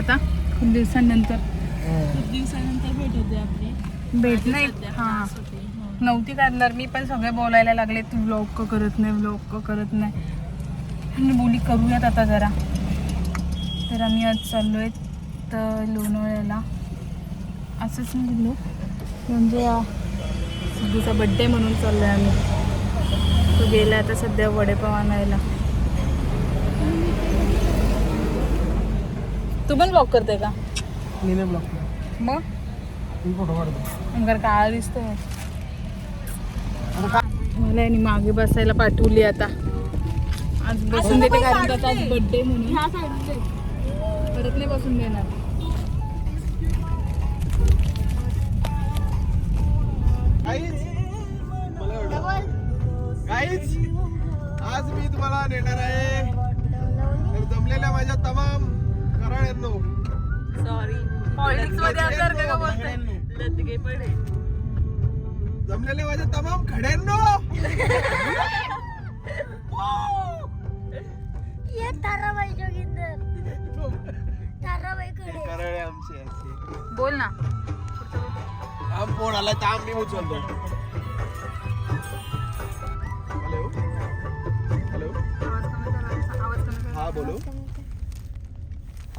आता खूप दिवसांनंतर. खूप दिवसानंतर भेट होते आपली. भेट नाही हां. हो. नव्हती करणार मी पण सगळे बोलायला लागले तू व्लॉग करत नाही व्लॉग करत नाही? आणि बोली करूयात आता जरा. तर आम्ही आज चाललो आहे तर लोणावळ्याला. असंच मी बोललो. म्हणजे सिद्धूचा बड्डे म्हणून चाललो आहे आम्ही. तो गेला आता सध्या वडेपाव आणायला तू पण ब्लॉग करते का? मी नाही ब्लॉक मग? मी फोटो काढतो. अंगार काळा दिसतोय. मला यांनी मागे बसायला पाठवली आता. आज बसून देते कारण त्याचा आज बर्थडे म्हणून. परत नाही बसून देणार. काहीच आज मी तुम्हाला नेणार आहे. जमलेल्या माझ्या तमाम कराड्यांनो सॉरी पॉलिटिक्समध्ये असणार का बोलताय? लदगे पडे जमलेल्या माझ्या तमाम खड्यांनो. ये ताराबाई जोगिंदर. ताराबाई कडे कराडे आमचे असे बोल ना. आम फोन आला तर आम मी उचलतो. हॅलो? हॅलो? हा बोलो.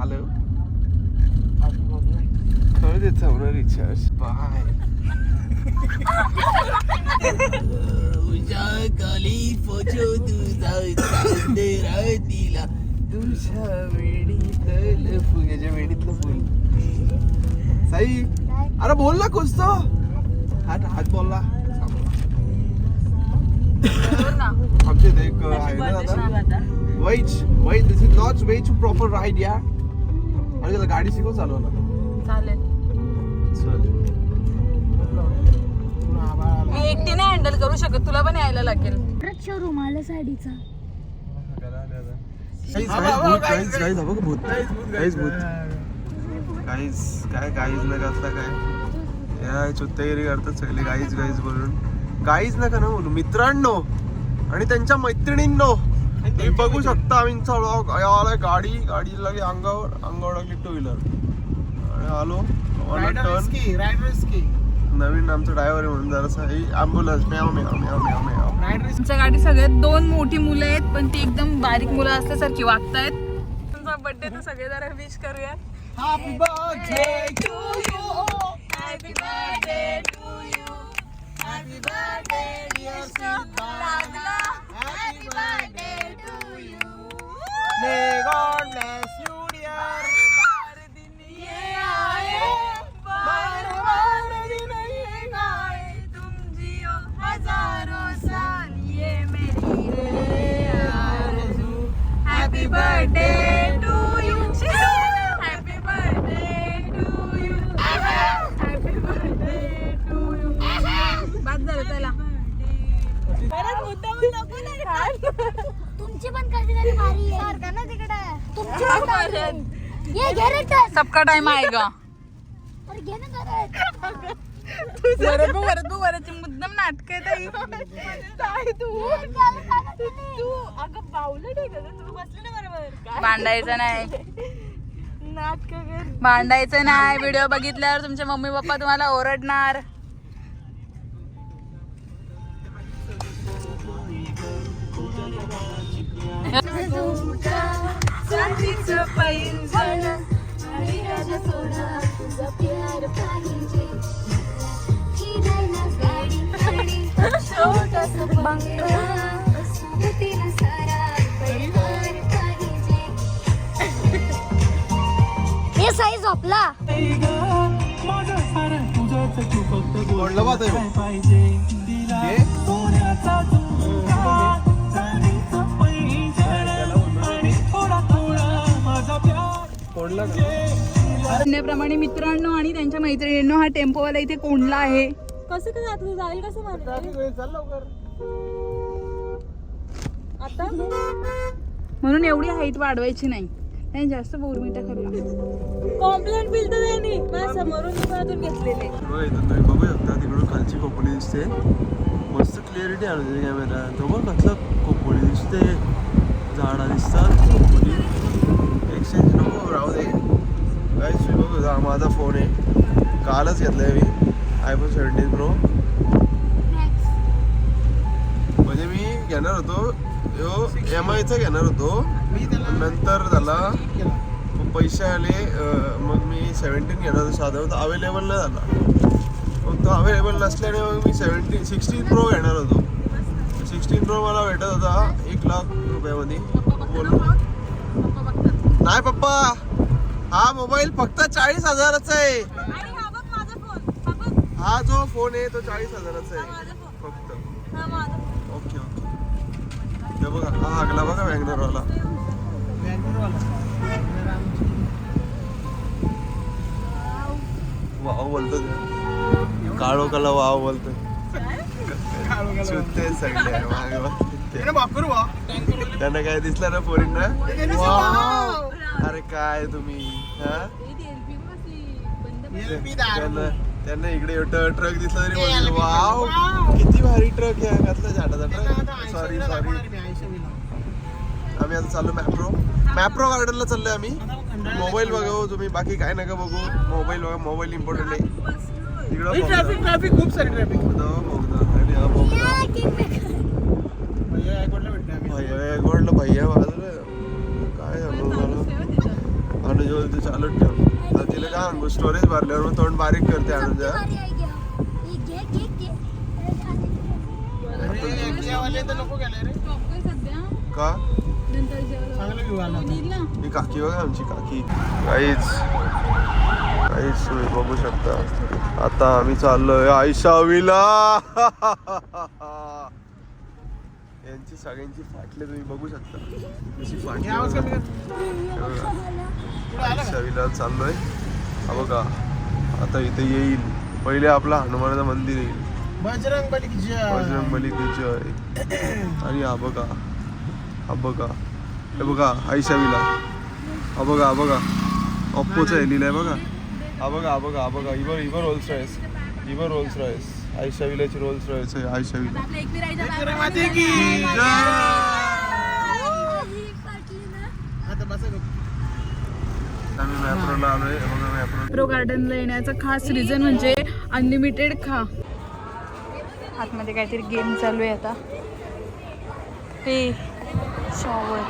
हेलो कर देता हूँ ना रिचार्ज बाय तुझ्या काली फोचो तुझा चांदरा दिला तुझ्या वेणीतलं फुल याच्या वेणीतलं फुल साई अरे बोल ना कुछ तो। हात हात बोलला बोल ना आमचे इथे एक आहे ना दादा वेज veg this is not way to proper ride या आणि त्याला गाडी शिकव चालेल. चल मी एकटी नाही हँडल करू शकत तुला पण यायला लागेल. शोरूम आला साडीचा काहीच काहीच भूत. काहीच भूत काहीच काय काहीच न करता काय? या चुत्तेगिरी करतात सगळे गाईज गाईज बोलून. गाईज नका ना बोलू. मित्रांनो आणि त्यांच्या मैत्रिणींनो तुम्ही बघू शकता आम्ही व्लॉग आलाय गाडी. गाडी लागली अंगावर अंगावर लागली टू व्हीलर आणि आलो. नवीन आमचं ड्रायव्हर आहे म्हणून जरासा ॲम्ब्युलन्स म्याव म्याव म्याव म्याव म्याव आमच्या गाडी सगळ्यात दोन मोठी मुलं आहेत पण ती एकदम बारीक मुलं असल्यासारखी वागतायत. तुमचा बर्थडे तर सगळे जरा विश करूया. Happy birthday to you birthday to you. May God time आएगा अरे घे ना जरा. वरद बघ वरद बघ वरदची मुद्दाम नाटक आहे ताई तू. नाही. अगं बावलं आहे का? तू बसली ना बरोबर. भांडायचं नाही. नाटक कर. भांडायचं नाही. व्हिडिओ बघितल्यावर तुमचे मम्मी पप्पा तुम्हाला ओरडणार. हे साई झोपला. ओढलं म्हणण्याप्रमाणे मित्रांनो आणि त्यांच्या मैत्रिणींनो हा टेम्पोवाला इथे कोंडला आहे. कसं काय आता तू जाईल कसं मारते आता म्हणून एवढी हाईट वाढवायची नाही. त्याने जास्त बोरमिटा खाल्ला कॉम्प्लेंट बिल तर त्यांनी. समोरून दुकानातून घेतलेले. बघा इथं तुम्ही बघू शकता तिकडून खालची खोपोली दिसते. मस्त क्लिअरिटी देते कॅमेरा तो बघ कसला खोपोली दिसते. झाडा दिसतात. एक्सचेंज नको राहू दे. काय बघू हा माझा फोन आहे. कालच घेतलाय मी. आयफोन सेव्हन्टीन प्रो म्हणजे मी घेणार होतो. यो एम आयचा घेणार होतो. नंतर झाला पैसे आले मग मी सेव्हन्टीन घेणार होतो. साधारण अवेलेबल नाही झाला. मग तो अवेलेबल नसल्याने मग मी सेव्हन्टीन सिक्स्टीन प्रो घेणार होतो. सिक्स्टीन प्रो मला भेटत होता. एक लाख रुपयामध्ये. बोललो नाही पप्पा. हा मोबाईल फक्त चाळीस हजाराचा आहे. हा बघ माझा फोन. बघ. जो फोन आहे तो चाळीस हजाराचा आहे. माझा फोन. फक्त. हा ओके ओके. बघा हा हागला बघा वॅगनरवाला वाव बोलतो ते काळो कला वाव. बोलतो सगळे. त्यांना काय दिसलं ना पोरींना? वाव अरे काय तुम्ही हा? त्यांना त्यांना इकडे ट्रक दिसला तरी वाव किती भारी ट्रक आहे घातला झाडाचा ट्रक सॉरी सॉरी आम्ही आता चाललो मॅप्रो मॅप्रो गार्डनला चाललोय आम्ही. मोबाईल बघावं तुम्ही बाकी काय नका बघू. मोबाईल बघा मोबाईल इम्पॉर्टंट आहे. तिकडं ट्रॅफिक ट्रॅफिक खूप सारी ट्रॅफिक भैया बाजूला काय सांगू मला? अनुजोल तू चालत ठेव. आता तिला काय सांगू? स्टोरेज भरल्यावर मग तोंड बारीक करते अनुजा वाले तर नको गेले रे. का? ही काकी बघा आमची काकी. काहीच काहीच तुम्ही बघू शकता. आता आम्ही चाललोय आयशावीला यांची सगळ्यांची फाटले तुम्ही बघू शकता. कशी फाटली चाललोय. हा बघा आता इथे येईल. पहिले आपला हनुमानाचं मंदिर येईल. बजरंग बली की जय. बजरंग बली की जय. आणि हा बघा हा बघा. हे बघा आयशावीला हा बघा हा बघा. ऑप्पोचा आहे लिहिलंय बघा. हा बघा हा बघा हा बघा. इवर इवर रोल्स रॉयस इवर रोल्स रॉयस आयशाविलाची रोल्स रॉयस आहे. आम्ही मॅप्रोला आलोय हे बघा मॅप्रो प्रो गार्डनला येण्याचं खास रिझन म्हणजे अनलिमिटेड खा आतमध्ये काहीतरी गेम चालू आहे आता हे शॉवर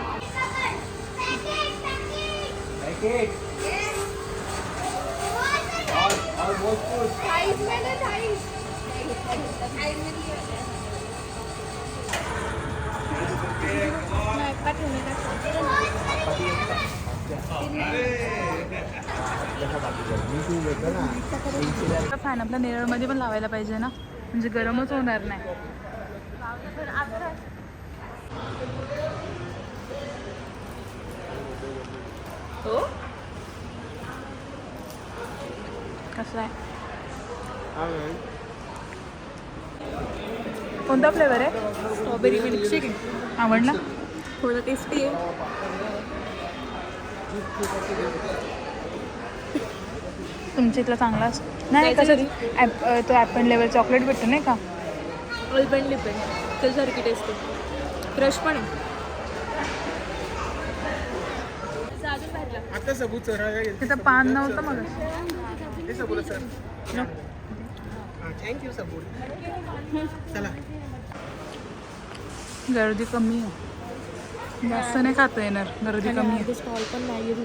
फॅन आपल्या नेरळमध्ये पण लावायला पाहिजे ना. म्हणजे गरमच होणार नाही. हो? कसं आहे? कोणता फ्लेवर आहे? स्ट्रॉबेरी मिल्कशेक आवडला? थोडं टेस्टी आहे. तुमच्या इथला चांगला असतो. नाही कसं ॲप तो ॲपन लेवल चॉकलेट भेटतो नाही का? अल्बन लिपेन त्याच्यासारखी टेस्ट आहे फ्रेश पण आहे. अजून बाहेरला आता सबूत सर तिथं पान नव्हतं मग. हे सबूत सर. थँक्यू सबूत चला. गर्दी कमी आहे. जास्त नाही खाता येणार. गर्दी कमी आहे. स्टॉल पण नाही येत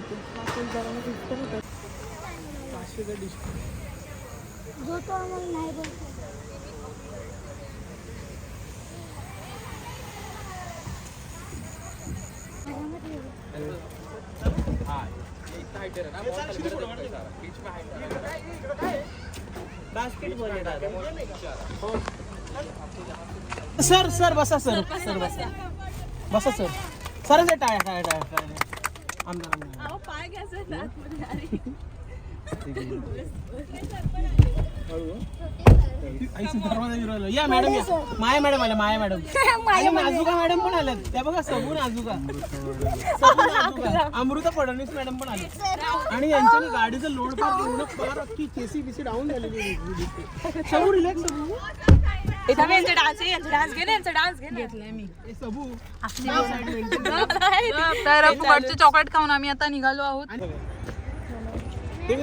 सर सर बसा सर. सर बसा बसा. सर. सर टाळ्या टाळ्या टाळ्या टाळ्या. आमदार आमदार. पाय घ्यायचं आतमध्ये या मॅडम या. माया मॅडम आल्या माया मॅडम. नाजुका मॅडम पण आल्यात. त्या बघा सबू नाजुका. अमृता फडणवीस मॅडम पण आल्या. आणि यांच्यानी गाडीचं लोड पार पूर्ण पार अख्खी केसी बिसी डाऊन झालेली. सबू रिलॅक्स सबू यांचा डान्स यांचा डान्स घे ना यांचा डान्स घे घेतलंय मी. सबू. तर फुकटचे चॉकलेट खाऊन आम्ही आता निघालो आहोत. हे.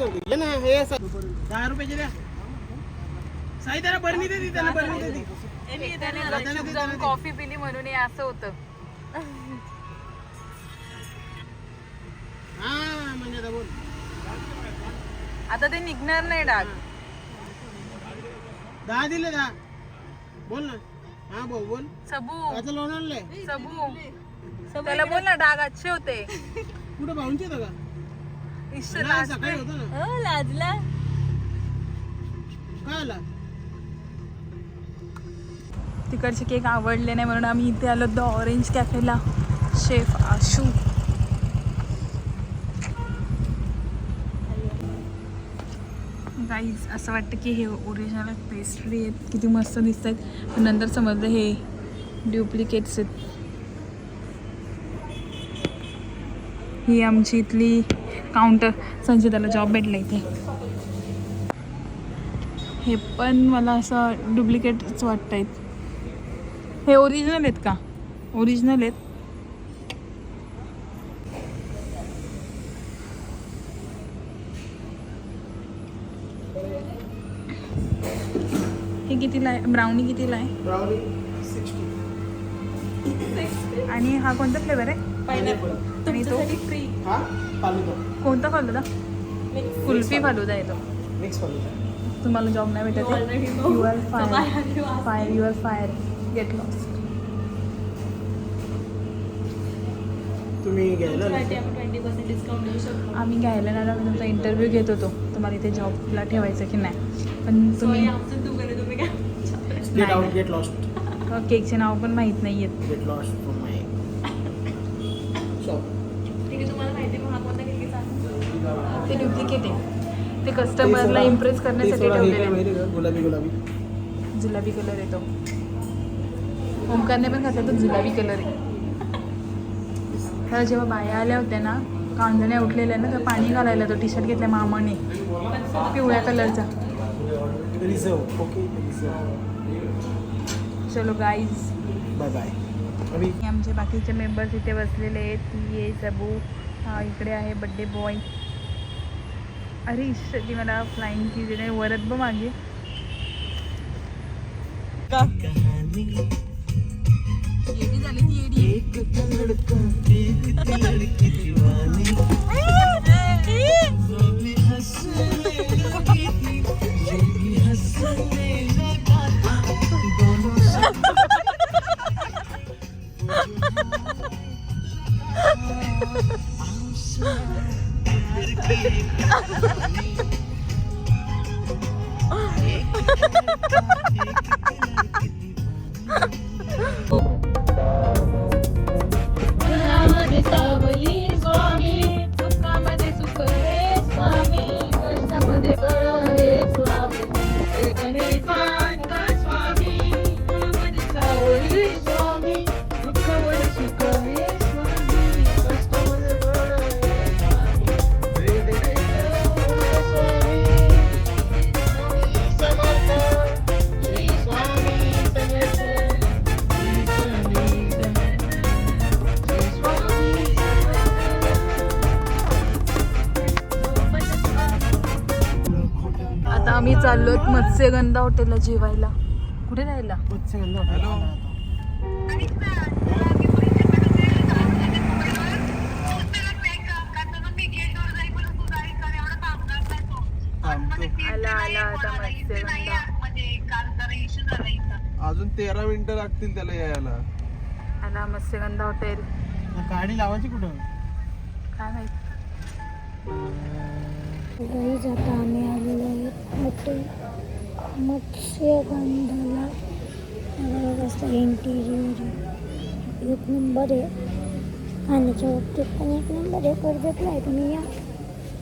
दहा रुपयाचे द्या. साई त्याला बरणी दे ती, त्याला बरणी दे ती. गपचूप जाऊन कॉफी पिली म्हणून हे असं होतं. हा म्हणजे आता बोल. आता ते निघणार नाही डाग. दहा दिले दहा. बोल ना. हा भाऊ बोल. सबू. आता लोन आणलंय. सबू. त्याला बोल ना डाग अच्छे होते. कुठं भाऊंचे होतं का? इश्श, नाही, लास्ट सकाळी होतं ना. लाजला. काय आला तिकडचे केक आवडले नाही म्हणून आम्ही इथे आलो द ऑरेंज कॅफेला शेफ आशू. गाईज असं वाटतं की हे ओरिजिनल पेस्ट्री आहेत. किती मस्त दिसत आहेत पण नंतर समजलं हे ड्युप्लिकेट्स आहेत. ही आमची इथली काउंटर संचिताला जॉब भेटला इथे. हे पण मला असं डुप्लिकेटच वाटत आहेत हे ओरिजिनल आहेत का? ओरिजिनल आहेत. हे कितीला आहे? ब्राउनी कितीला आहे? ब्राउनी सिक्स्टी आणि हा कोणता फ्लेवर आहे? आणि तो? हा? कोणता फालुदा? कुल्फी फालुदा आहे तो. तुम्हाला जॉब नाही भेटत you are fire fire you are fire get lost तुम्ही घ्यायला आले? ट्वेंटी पर्सेंट डिस्काउंट देऊ शकतो. आम्ही घ्यायला ना तुमचा इंटरव्ह्यू घेत होतो. तुम्हाला इथे जॉबला ठेवायचं की नाही. पण तुम्ही आमचं तू करे तुम्ही. काय गेट आउट गेट लॉस्ट केकचे नाव पण माहीत नाही आहेत. Get lost from my shop ठीक आहे तुम्हाला माहिती आहे हा? ते डुप्लिकेट आहे. ते कस्टमरला इम्प्रेस करण्यासाठी ठेवलेले आहे. गुलाबी गुलाबी. जुलाबी कलर येतो ओमकारने पण घातला तो जुलाबी कलर आहे. तर जेव्हा बाया आल्या होत्या ना कांदण्या उठलेल्या ना तर पाणी घालायला तो टी शर्ट घेतला मामाने. पिवळ्या कलरचा चलो गाईज बाय बाय अभी आमचे बाकीचे मेंबर्स इथे बसलेले आहेत. ती आहे सबू. हा इकडे आहे बड्डे बॉय अरे ती मला फ्लाईंग की वरत ब मागे. येडी झाली ती येडी मत्स्यगंधा हॉटेलला जेवायला. कुठे राहिला? मत्स्यगंधा अजून तेरा मिनिटं लागतील त्याला यायला. आला मत्स्यगंधा हॉटेल. गाडी लावायची कुठं? काय माहीत? आता आम्ही आलेलो आहे हॉटेल. मत्स्यगंधाला बघा कसं इंटिरियर एक नंबर आहे. खाण्याच्या बाबतीत पण एक नंबर आहे. कर्जतला आहे तुम्ही या.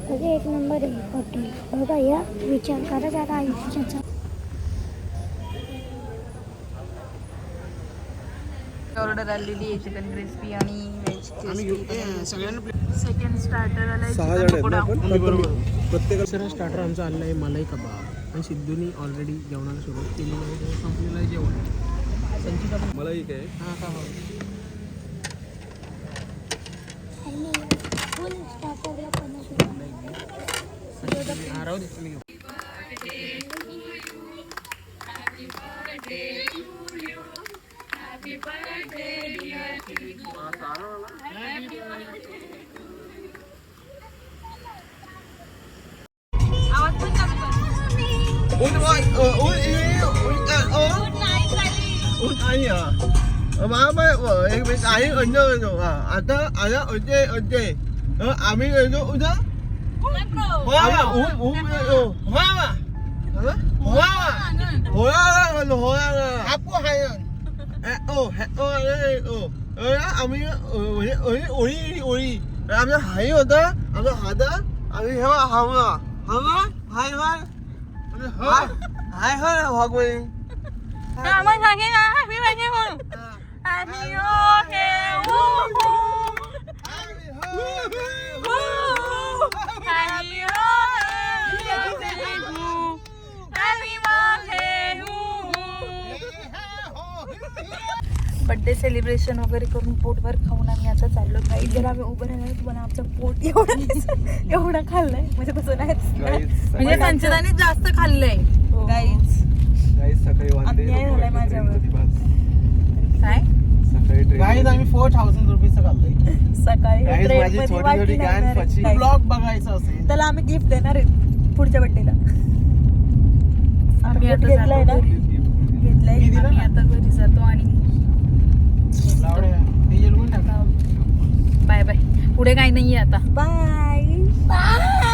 सगळे एक नंबर आहे. हॉटेल बघा या. विचार करा जरा आयुष्याचा. ऑर्डर आलेली आहे. चिकन क्रिस्पी आणि व्हेज सगळ्यांना सेकंड स्टार्टर आलाय. सहा चिकन पकोडा प्रत्येक दुसरा स्टार्टर आमचा आलेला आहे. मलाई कबाब आणि सिद्धूनी ऑलरेडी जेवणाला सुरुवात केलेली आहे त्यामुळे संपलेलं आहे जेवण. त्यांची कबाब मला एक आहे. हां का हा राहू दे तुम्ही घेऊ Und war ich, äh, und ich, und, äh, und? Und ein Und ein Jahr. Aber aber, ich bin dahin und so, und so. Alter, alter, und der, und der. Ja, Ami, und so, und so? Und, und, und, und, Hola, hola, hola. Apa hayan? Eh, oh, oh, eh, oh. Eh, kami, oh, oh, oh, oh, oh. Kami hayo dah, kami hada, kami hawa hawa, hawa, hayo. हाय हाय हाय हाय हाय हागवे आम्हाला सांगे ना मी पाहिजे म्हणून आम्ही okay birthday celebration वगैरे करून पोटभर खाऊन आम्ही आता चाललो. काही जर आम्ही उभं राहिलो तुम्हाला आमचं पोट एवढं एवढं खाल्लंय. म्हणजे तसं नाही म्हणजे संचिताने जास्त खाल्लंय. गाईच सकाळी अन्याय झालाय माझ्यावर. काय? गाईज आम्ही फोर थाउजंड रुपीजचं खाल्लंय. सकाळी ब्लॉग बघायचा असेल. त्याला आम्ही गिफ्ट देणार आहे पुढच्या बड्डेला आम्ही आता घेतलाय ना? घेतलाय? आम्ही आता घरी जातो आणि बाय बाय. पुढे काही नाहीये आता. बाय. बाय.